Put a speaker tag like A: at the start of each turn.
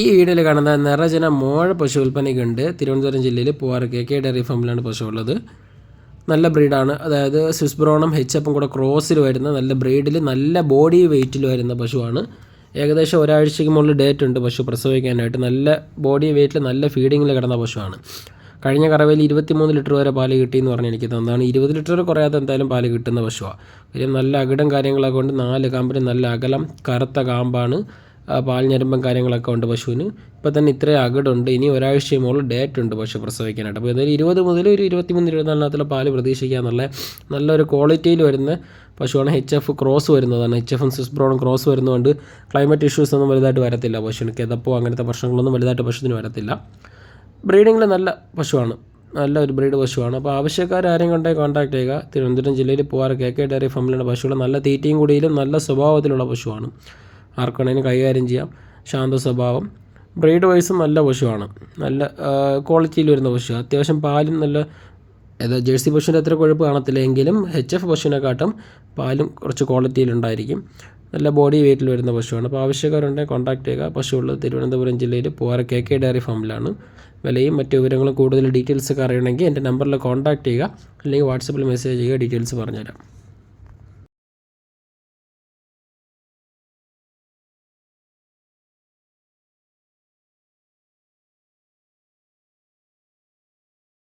A: ഈ വീഡിയോയിൽ കാണുന്ന നിറജന മോഴ പശു വിൽപ്പനയ്ക്കുണ്ട്. തിരുവനന്തപുരം ജില്ലയിൽ പൂവാറ് കെ കെ ഡയറി ഫാമിലാണ് പശു ഉള്ളത്. നല്ല ബ്രീഡാണ്. അതായത് സ്വിസ് ബ്രോണും ഹെച്ചപ്പും കൂടെ ക്രോസിൽ വരുന്ന നല്ല ബ്രീഡിൽ നല്ല ബോഡി വെയിറ്റിൽ വരുന്ന പശുവാണ്. ഏകദേശം ഒരാഴ്ചയ്ക്ക് മുകളിൽ ഡേറ്റ് ഉണ്ട് പശു പ്രസവിക്കാനായിട്ട്. നല്ല ബോഡി വെയിറ്റിൽ നല്ല ഫീഡിങ്ങിൽ കിടന്ന പശുവാണ്. കഴിഞ്ഞ കറവയിൽ ഇരുപത്തിമൂന്ന് ലിറ്റർ വരെ പാൽ കിട്ടിയെന്ന് പറഞ്ഞ് എനിക്ക് തന്നതാണ് ഇരുപത് ലിറ്റർ കുറയാതെ എന്തായാലും പാൽ കിട്ടുന്ന പശുവാണ് പിന്നെ നല്ല അകിടം കാര്യങ്ങളൊക്കെ കൊണ്ട് നാല് കാമ്പിന് നല്ല അകലം കറുത്ത കാമ്പാണ്. പാൽഞ്ഞരമ്പും കാര്യങ്ങളൊക്കെ ഉണ്ട് പശുവിന്. ഇപ്പോൾ തന്നെ ഇത്രയും അകടുണ്ട്. ഇനി ഒരാഴ്ചയും മുകളിൽ ഡേറ്റ് ഉണ്ട് പശു പ്രസവിക്കാനായിട്ട്. അപ്പോൾ എന്തായാലും ഇരുപത് മുതൽ ഒരു ഇരുപത്തിമൂന്ന് ഇരുപത്തിനാലിനകത്തുള്ള പാൽ പ്രതീക്ഷിക്കുക എന്നുള്ള നല്ലൊരു ക്വാളിറ്റിയിൽ വരുന്ന പശുവാണ് എച്ച് എഫ് ക്രോസ് വരുന്നതാണ്. എച്ച് എഫും സിസ് ബ്രോണും ക്രോസ് വരുന്നതുകൊണ്ട് ക്ലൈമറ്റ് ഇഷ്യൂസ് ഒന്നും വലുതായിട്ട് വരത്തില്ല പശുവിന്. കിതപ്പോ അങ്ങനത്തെ പ്രശ്നങ്ങളൊന്നും വലുതായിട്ട് പശുവിന് വരത്തില്ല. ബ്രീഡിങ്ങിൽ നല്ല പശുവാണ്. നല്ല ഒരു ബ്രീഡ് പശുവാണ്. അപ്പോൾ ആവശ്യക്കാർ ആരെയും കൊണ്ടേ കോൺടാക്ട് ചെയ്യുക. തിരുവനന്തപുരം ജില്ലയിൽ പോവാറ് കെ കെ ഡയറി ഫാമിലുള്ള പശുകൾ നല്ല തീറ്റയും കൂടിയിലും നല്ല സ്വഭാവത്തിലുള്ള പശുവാണ്. ആർക്കാണേലും കൈകാര്യം ചെയ്യാം. ശാന്ത സ്വഭാവം. ബ്രീഡ് വൈസ് നല്ല പശുവാണ് നല്ല ക്വാളിറ്റിയിൽ വരുന്ന പശു അത്യാവശ്യം പാലും നല്ല ഏതാ ജേഴ്സി പശുവിന്റെ അത്ര കുഴപ്പം കാണത്തില്ല എങ്കിലും എച്ച് എഫ് പശുവിനെക്കാട്ടും പാലും കുറച്ച് ക്വാളിറ്റിയിലുണ്ടായിരിക്കും നല്ല ബോഡി വെയിറ്റിൽ വരുന്ന പശുവാണ്. അപ്പോൾ ആവശ്യക്കാരുണ്ടെങ്കിൽ കോൺടാക്ട് ചെയ്യുക. പശുവുള്ളത് തിരുവനന്തപുരം ജില്ലയിൽ പൂവാറ കെ കെ ഡയറി ഫാമിലാണ് വിലയും മറ്റു വിവരങ്ങളും കൂടുതൽ ഡീറ്റെയിൽസ് ഒക്കെ അറിയണമെങ്കിൽ എന്റെ നമ്പറിൽ കോൺടാക്ട് ചെയ്യുക. അല്ലെങ്കിൽ വാട്സപ്പിൽ മെസ്സേജ് ചെയ്യുക. ഡീറ്റെയിൽസ് പറഞ്ഞുതരാം.